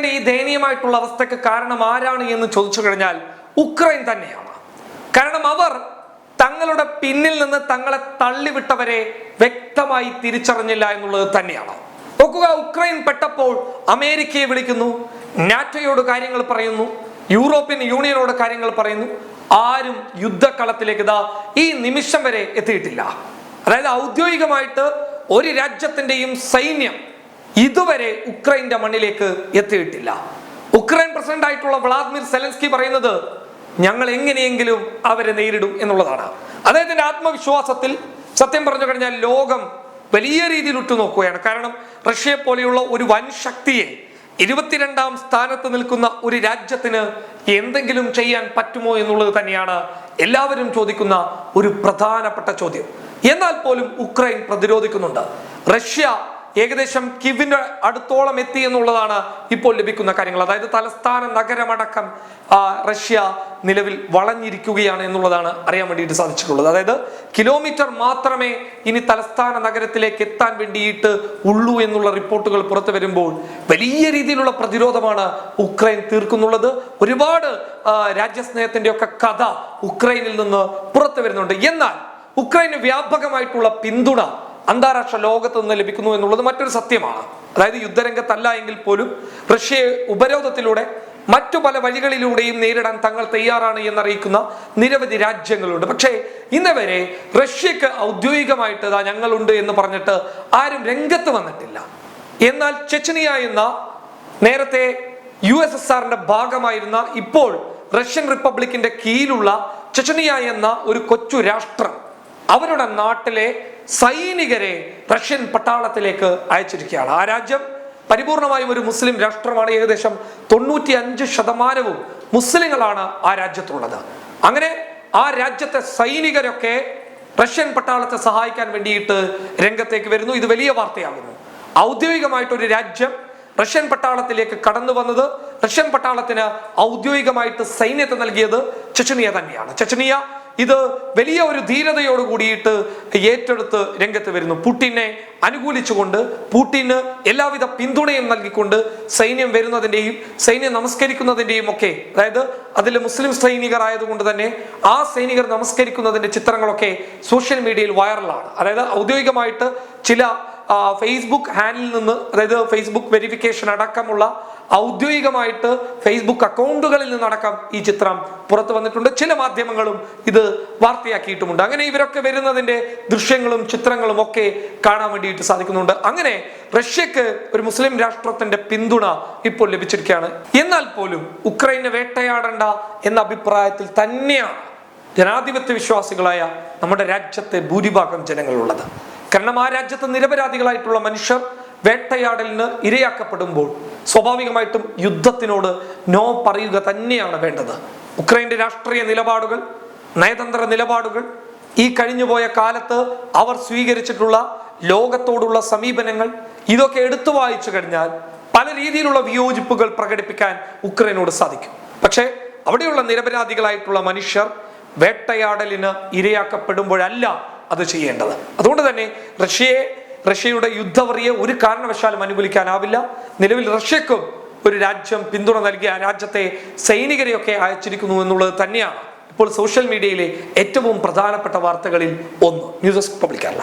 ഉക്രൈന്റെ ഈ ദയനീയമായിട്ടുള്ള അവസ്ഥയ്ക്ക് കാരണം ആരാണ് എന്ന് ചോദിച്ചു കഴിഞ്ഞാൽ ഉക്രൈൻ തന്നെയാണ്. കാരണം അവർ തങ്ങളുടെ പിന്നിൽ നിന്ന് തങ്ങളെ തള്ളിവിട്ടവരെ വ്യക്തമായി തിരിച്ചറിഞ്ഞില്ല എന്നുള്ളത് തന്നെയാണ്. നോക്കുക ഉക്രൈൻ പെട്ടപ്പോൾ അമേരിക്കയെ വിളിക്കുന്നു നാറ്റോയോട് കാര്യങ്ങൾ പറയുന്നു യൂറോപ്യൻ യൂണിയനോട് കാര്യങ്ങൾ പറയുന്നു. ആരും യുദ്ധക്കളത്തിലേക്ക് ഇതാ ഈ നിമിഷം വരെ എത്തിയിട്ടില്ല. അതായത് ഔദ്യോഗികമായിട്ട് ഒരു രാജ്യത്തിന്റെയും സൈന്യം ഇതുവരെ ഉക്രൈന്റെ മണ്ണിലേക്ക് എത്തിയിട്ടില്ല. ഉക്രൈൻ പ്രസിഡന്റ് ആയിട്ടുള്ള വ്ളാദിമിർ സെലൻസ്കി പറയുന്നത് ഞങ്ങൾ എങ്ങനെയെങ്കിലും അവരെ നേരിടും എന്നുള്ളതാണ്. അദ്ദേഹത്തിന്റെ ആത്മവിശ്വാസത്തിൽ സത്യം പറഞ്ഞു കഴിഞ്ഞാൽ ലോകം വലിയ രീതിയിൽ ഉറ്റുനോക്കുകയാണ്. കാരണം റഷ്യയെ പോലെയുള്ള ഒരു വൻ ശക്തിയെ ഇരുപത്തിരണ്ടാം സ്ഥാനത്ത് നിൽക്കുന്ന ഒരു രാജ്യത്തിന് എന്തെങ്കിലും ചെയ്യാൻ പറ്റുമോ എന്നുള്ളത് തന്നെയാണ് എല്ലാവരും ചോദിക്കുന്ന ഒരു പ്രധാനപ്പെട്ട ചോദ്യം. എന്നാൽ പോലും ഉക്രൈൻ പ്രതിരോധിക്കുന്നുണ്ട്. റഷ്യ ഏകദേശം കിവിന്റെ അടുത്തോളം എത്തി എന്നുള്ളതാണ് ഇപ്പോൾ ലഭിക്കുന്ന കാര്യങ്ങൾ. അതായത് തലസ്ഥാന നഗരമടക്കം റഷ്യ നിലവിൽ വളഞ്ഞിരിക്കുകയാണ് എന്നുള്ളതാണ് അറിയാൻ വേണ്ടിയിട്ട് സാധിച്ചിട്ടുള്ളത്. അതായത് കിലോമീറ്റർ മാത്രമേ ഇനി തലസ്ഥാന നഗരത്തിലേക്ക് എത്താൻ വേണ്ടിയിട്ട് ഉള്ളൂ എന്നുള്ള റിപ്പോർട്ടുകൾ പുറത്തു വരുമ്പോൾ വലിയ രീതിയിലുള്ള പ്രതിരോധമാണ് ഉക്രൈൻ തീർക്കുന്നുള്ളത്. ഒരുപാട് രാജ്യസ്നേഹത്തിന്റെ ഒക്കെ കഥ ഉക്രൈനിൽ നിന്ന് പുറത്തു വരുന്നുണ്ട്. എന്നാൽ ഉക്രൈന് വ്യാപകമായിട്ടുള്ള പിന്തുണ അന്താരാഷ്ട്ര ലോകത്ത് നിന്ന് ലഭിക്കുന്നു എന്നുള്ളത് മറ്റൊരു സത്യമാണ്. അതായത് യുദ്ധരംഗത്തല്ല എങ്കിൽ പോലും റഷ്യയെ ഉപരോധത്തിലൂടെ മറ്റു പല വഴികളിലൂടെയും നേരിടാൻ തങ്ങൾ തയ്യാറാണ് എന്നറിയിക്കുന്ന നിരവധി രാജ്യങ്ങളുണ്ട്. പക്ഷേ ഇന്നവരെ റഷ്യക്ക് ഔദ്യോഗികമായിട്ട് ഇതാ ഞങ്ങളുണ്ട് എന്ന് പറഞ്ഞിട്ട് ആരും രംഗത്ത് വന്നിട്ടില്ല. എന്നാൽ ചെച്ചനിയ എന്ന നേരത്തെ യു എസ് എസ് ആറിന്റെ ഭാഗമായിരുന്ന ഇപ്പോൾ റഷ്യൻ റിപ്പബ്ലിക്കിന്റെ കീഴിലുള്ള ചെച്ചനിയ എന്ന ഒരു കൊച്ചു രാഷ്ട്രം അവരുടെ നാട്ടിലെ സൈനികരെ റഷ്യൻ പട്ടാളത്തിലേക്ക് അയച്ചിരിക്കുകയാണ്. ആ രാജ്യം പരിപൂർണമായും ഒരു മുസ്ലിം രാഷ്ട്രമാണ്. ഏകദേശം തൊണ്ണൂറ്റി അഞ്ച് ശതമാനവും മുസ്ലിങ്ങളാണ് ആ രാജ്യത്തുള്ളത്. അങ്ങനെ ആ രാജ്യത്തെ സൈനികരൊക്കെ റഷ്യൻ പട്ടാളത്തെ സഹായിക്കാൻ വേണ്ടിയിട്ട് രംഗത്തേക്ക് വരുന്നു. ഇത് വലിയ വാർത്തയാകുന്നു. ഔദ്യോഗികമായിട്ട് ഒരു രാജ്യം റഷ്യൻ പട്ടാളത്തിലേക്ക് കടന്നു വന്നത് റഷ്യൻ പട്ടാളത്തിന് ഔദ്യോഗികമായിട്ട് സൈന്യത്തെ നൽകിയത് ചെച്ചനിയ തന്നെയാണ്. ചെച്ചനിയ ഇത് വലിയ ഒരു ധീരതയോട് കൂടിയിട്ട് ഏറ്റെടുത്ത് രംഗത്ത് വരുന്നു. പുട്ടിനെ അനുകൂലിച്ചുകൊണ്ട് പുട്ടിന് എല്ലാവിധ പിന്തുണയും നൽകിക്കൊണ്ട് സൈന്യം വരുന്നതിന്റെയും സൈന്യം നമസ്കരിക്കുന്നതിന്റെയും ഒക്കെ അതായത് അതിൽ മുസ്ലിം സൈനികർ ആയതുകൊണ്ട് തന്നെ ആ സൈനികർ നമസ്കരിക്കുന്നതിന്റെ ചിത്രങ്ങളൊക്കെ സോഷ്യൽ മീഡിയയിൽ വൈറലാണ്. അതായത് ഔദ്യോഗികമായിട്ട് ചില ഫേസ്ബുക്ക് ഹാൻഡിൽ നിന്ന് അതായത് ഫേസ്ബുക്ക് വെരിഫിക്കേഷൻ അടക്കമുള്ള ഔദ്യോഗികമായിട്ട് ഫേസ്ബുക്ക് അക്കൗണ്ടുകളിൽ നിന്നടക്കം ഈ ചിത്രം പുറത്തു വന്നിട്ടുണ്ട്. ചില മാധ്യമങ്ങളും ഇത് വാർത്തയാക്കിയിട്ടുമുണ്ട്. അങ്ങനെ ഇവരൊക്കെ വരുന്നതിന്റെ ദൃശ്യങ്ങളും ചിത്രങ്ങളും ഒക്കെ കാണാൻ വേണ്ടിയിട്ട് സാധിക്കുന്നുണ്ട്. അങ്ങനെ റഷ്യക്ക് ഒരു മുസ്ലിം രാഷ്ട്രത്തിന്റെ പിന്തുണ ഇപ്പോൾ ലഭിച്ചിരിക്കുകയാണ്. എന്നാൽ പോലും ഉക്രൈനെ വേട്ടയാടണ്ട എന്ന അഭിപ്രായത്തിൽ തന്നെയാണ് ജനാധിപത്യ വിശ്വാസികളായ നമ്മുടെ രാജ്യത്തെ ഭൂരിഭാഗം ജനങ്ങളുള്ളത്. കാരണം ആ രാജ്യത്ത് നിരപരാധികളായിട്ടുള്ള മനുഷ്യർ വേട്ടയാടലിന് ഇരയാക്കപ്പെടുമ്പോൾ സ്വാഭാവികമായിട്ടും യുദ്ധത്തിനോട് നോ പറയുക തന്നെയാണ് വേണ്ടത്. ഉക്രൈന്റെ രാഷ്ട്രീയ നിലപാടുകൾ നയതന്ത്ര നിലപാടുകൾ ഈ കഴിഞ്ഞുപോയ കാലത്ത് അവർ സ്വീകരിച്ചിട്ടുള്ള ലോകത്തോടുള്ള സമീപനങ്ങൾ ഇതൊക്കെ എടുത്തു വായിച്ചു കഴിഞ്ഞാൽ പല രീതിയിലുള്ള വിയോജിപ്പുകൾ പ്രകടിപ്പിക്കാൻ ഉക്രൈനോട് സാധിക്കും. പക്ഷേ അവിടെയുള്ള നിരപരാധികളായിട്ടുള്ള മനുഷ്യർ വേട്ടയാടലിന് ഇരയാക്കപ്പെടുമ്പോഴല്ല അത് ചെയ്യേണ്ടത്. അതുകൊണ്ട് തന്നെ റഷ്യയെ റഷ്യയുടെ യുദ്ധവറിയെ ഒരു കാരണവശാലും അനുകൂലിക്കാനാവില്ല. നിലവിൽ റഷ്യക്കും ഒരു രാജ്യം പിന്തുണ നൽകി ആ രാജ്യത്തെ സൈനികരെയൊക്കെ അയച്ചിരിക്കുന്നു എന്നുള്ളത് തന്നെയാണ് ഇപ്പോൾ സോഷ്യൽ മീഡിയയിലെ ഏറ്റവും പ്രധാനപ്പെട്ട വാർത്തകളിൽ ഒന്ന്. News desk public Kerala.